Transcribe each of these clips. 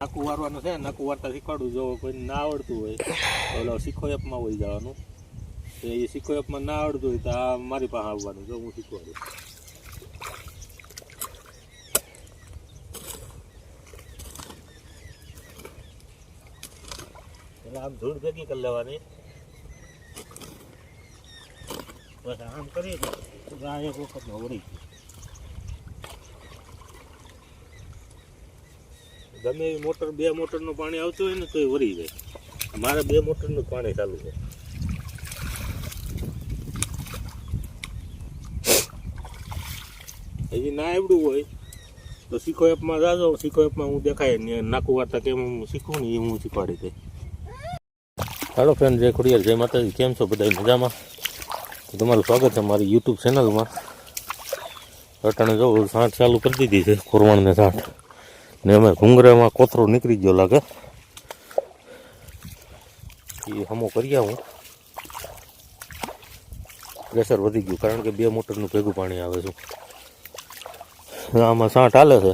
નાકું વારવાનું છે નાકું વારતા શીખવાડું, જો કોઈ ના આવડતું હોય ઓલો શીખો એપમાં હોય જવાનું. તો એ શીખો એપમાં ના આવડતું હોય તો આ મારી પાસે આવવાનું, જો હું શીખવાડું. એટલે આમ ધૂળ ભેગી કરી લેવાની. બસ આમ કરી તો આ એક વખત વળી ગમે એવી મોટર, બે મોટરનું પાણી આવતું હોય ને તોય વરી જાય. મારે બે મોટરનું પાણી ચાલુ છે. હજી ના આવડું હોય, તો શીખો એપમાં જાજો, શીખો એપમાં હું દેખાય ને નાકું વાર્તા કેમ હું શીખું ને એ હું શીખવાડી દઈ હાલો ફ્રેન્ડ જય ખોડિયાર, જય માતાજી, કેમ છો બધા મજામાં? તમારું સ્વાગત છે મારી યુટ્યુબ ચેનલમાં અટાણે જો સાંઠ ચાલુ કરી દીધી છે, ખોરવાણને સાંઠ ને અમે ઘુંગરામાં કોથરો નીકળી ગયો લાગે. એ હમો કરી આવું. પ્રેશર વધી ગયું, કારણ કે બે મોટરનું ભેગું પાણી આવે છે. આમાં સાંઠ હાલે છે.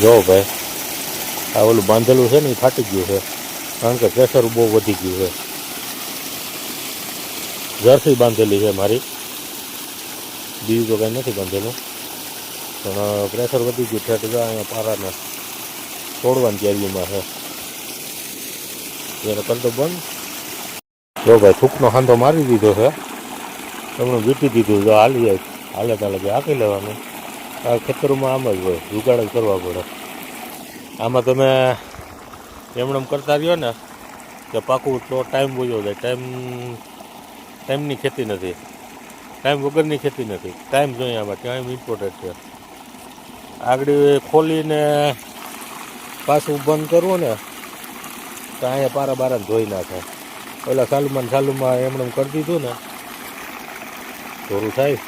જો ભાઈ, આ ઓલું બાંધેલું છે ને, એ ફાટી ગયું છે. કારણ કે પ્રેશર બહુ વધી ગયું છે. જર્સી બાંધેલી છે મારી. બીજું તો કાંઈ નથી બાંધેલું. પણ પ્રેશર વધી ગયું ઠેઠ જાય પારાને તોડવાની કેરીમાં છે. ત્યારે કરતો બંધ. જો ભાઈ થૂકનો હાંધો મારી દીધો છે. એમણે વીટી દીધું, જો હાલી જાય. હાલે તાલે કે આપી લેવાનું. આ ખેતરોમાં આમ જ હોય જુગાડ જ કરવા પડે. આમાં તમે એમણે કરતા રહ્યો ને, કે પાકું તો ટાઈમ બોજો જાય. ટાઈમ, ટાઈમની ખેતી નથી. ટાઈમ વગરની ખેતી નથી. ટાઈમ જોઈએ આમાં ટાઈમ ઇમ્પોર્ટન્ટ છે. આગળ ખોલીને પાછું બંધ કરવું ને, તો અહીંયા પારા બારા ધોઈ નાખે. ઓલા સાલુમાં સાલુમાં એમણે એમ કરી દીધું ને થોડું થાય.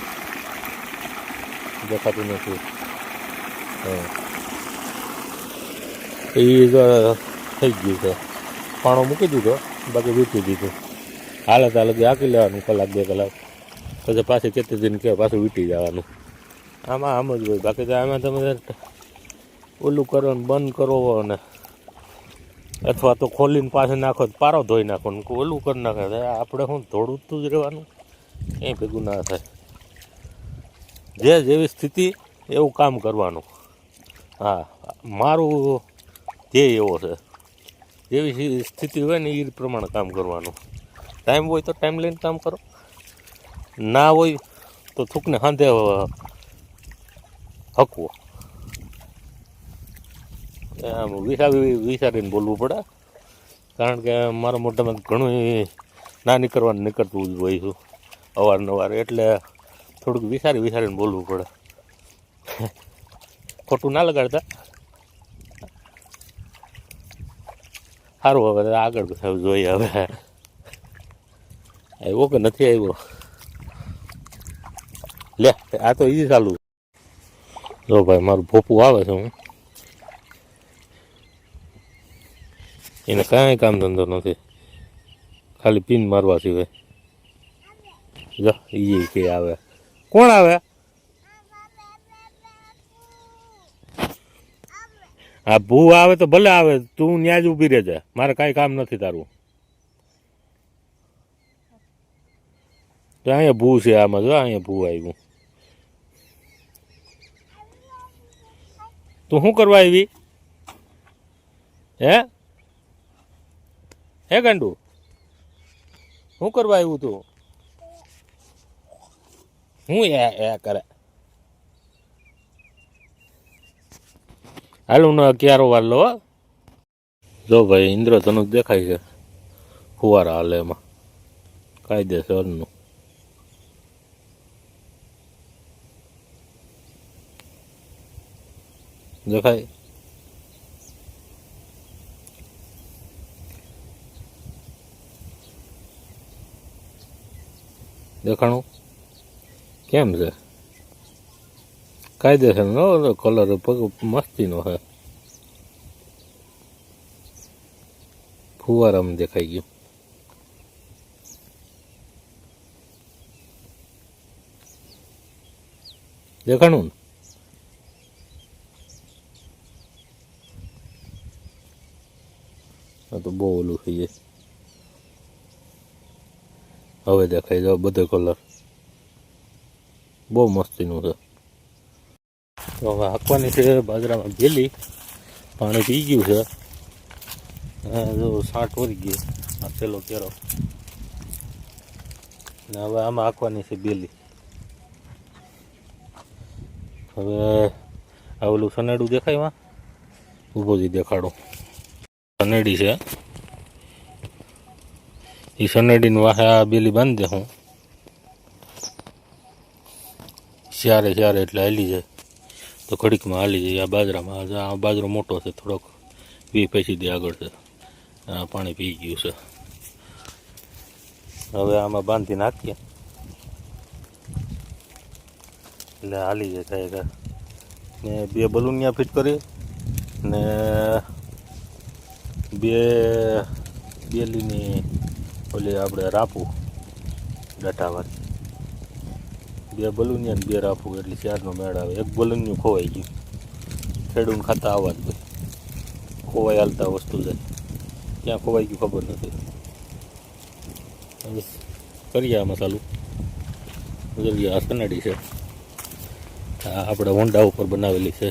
દેખાતું નથી. એ તો થઈ ગયું છે. પાણો મૂકી દીધો, બાકી વીટી દીધું. હાલત હાલત આંકી લેવાનું કલાક, બે કલાક. પછી પાછી કેટલી દિન કે પાછું વીટી જવાનું. આમાં આમ જ હોય. બાકી તો આમાં તમે ઓલું કરો બંધ કરો ને અથવા તો ખોલીને પાછું નાખો પારો ધોઈ નાખો ને ઓલું કરી નાખે. આપણે શું ધોળું જ રહેવાનું? એ ભેગું ના થાય. જે જેવી સ્થિતિ, એવું કામ કરવાનું. હા, મારું ધ્યેય એવો છે. જેવી સ્થિતિ હોય ને એ પ્રમાણે કામ કરવાનું. ટાઈમ હોય તો ટાઈમ લઈને કામ કરો. ના હોય તો થૂકને હાંધે હકવો. આમ વિચારી વિચારીને બોલવું પડે. કારણ કે મારા મોઢામાં ઘણું ના નીકળવાનું નીકળતું જ હોય છું અવારનવાર. એટલે થોડુંક વિચારી વિચારીને બોલવું પડે. ખોટું ના લગાડતા. સારું હવે, આગળ જોઈએ હવે. આવ્યો કે નથી આવ્યો? લે, આ તો ઈ ચાલુ જો ભાઈ, મારું ભોપું આવે છે હું. એને કાંઈ કામ ધંધો નથી. ખાલી પિન મારવા સિવાય જો એ કે આવે. કોણ આવે? આ ભૂ આવે તો ભલે આવે, તું ત્યાં જ ઊભી રહેજે. મારે કાંઈ કામ નથી તારું. તો અહીંયા ભૂ છે આમાં, જો અહીંયા ભૂ આવ્યું. તું શું કરવા આવી? હે? હે ગાંડુ? શું કરવા આવ્યું તું? હું એ એ કરે. હાલું ને ક્યારો વાર લો જો ભાઈ ઇન્દ્રધનુષ દેખાય છે. ફુવારા હાલે એમાં. કાયદેસરનું દેખાય દેખાણું કેમ છે કાયદેસર નો કલર પગ મસ્તીનો છે ફુવારામાં દેખાઈ ગયું દેખાણું ને આ તો બહુ ઓલું થઈ જાય હવે દેખાય જાવ બધો કલર. બહુ મસ્તીનું છે. તો હવે હાંકવાની છે, બાજરામાં ભેલી પાણી પી ગયું છે. જો સાંઠ વરી ગયું આ પેલો કેરો. ને હવે આમાં હાંકવાની છે બેલી હવે આ ઓલું સનેડું દેખાયમાં ઊભો જ દેખાડો. સનેડી છે. એ સનેડીની વાહે આ બેલી બાંધી દે હું. શ્યારે શ્યારે એટલે હાલી જાય. તો ઘડીકમાં હાલી જાય. આ બાજરામાં, આ બાજરો મોટો છે થોડોક. વી પૈસી દે આગળ છે. આ પાણી પી ગયું છે. હવે આમાં બાંધી નાખીએ. એટલે હાલી જાય થાય ને બે બલૂનિયા ફિટ કરી. ને બે બેલીની ઓલી આપણે રાપું ડટાવાળી બે બલૂનિયા બે રાપું, એટલે ચારનો મેળ આવે. એક બલૂનિયું ખોવાઈ ગયું. ખેડૂત ખાતા આવવા જ ભાઈ ખોવાઈ હાલતા વસ્તુ જાય ક્યાં ખોવાઈ ગયું ખબર નથી. કરીએ આમાં ચાલુ. જોઈએ આ કનાડી છે. આ આપણે હોન્ડા ઉપર બનાવેલી છે.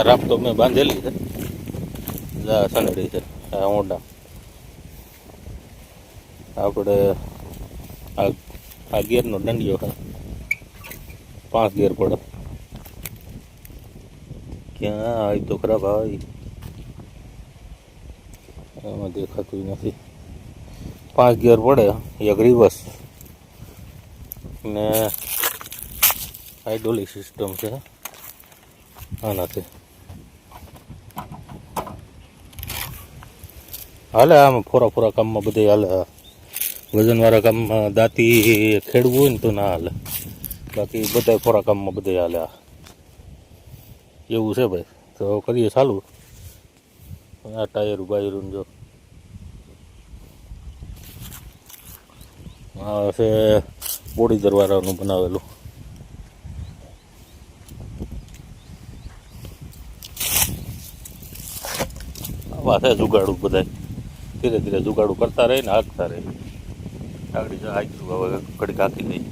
આ રાપ તો મેં બાંધેલી છે. સનડી છે. આ ઊંડા. આપણે આ ગિયરનો દંડિયો છે. પાંચ ગિયર પડે. ક્યાં આવી તો ખરાબ આવી એમાં દેખાતું નથી. પાંચ ગિયર પડે, એક રિવર્સ. ને હાઇડ્રોલિક સિસ્ટમ છે. આનાથી. હાલે આમ ફોરા ફોરા કામમાં બધે હાલે. વજનવાળા કામમાં દાંતી ખેડવું હોય ને તો ના હાલે. બાકી બધા ફોરા કામમાં બધે હાલે એવું છે ભાઈ. તો કરીએ ચાલુ. આ ટાયર બાયરું જો. આ છે બોડી દરવારાનું બનાવેલું. આવા છે જુગાડું બધા ધીરે ધીરે જુગાડું કરતા રહે ને હાંકતા રહે આગળ હાંક્યું હવે કડી હાંકી દઈ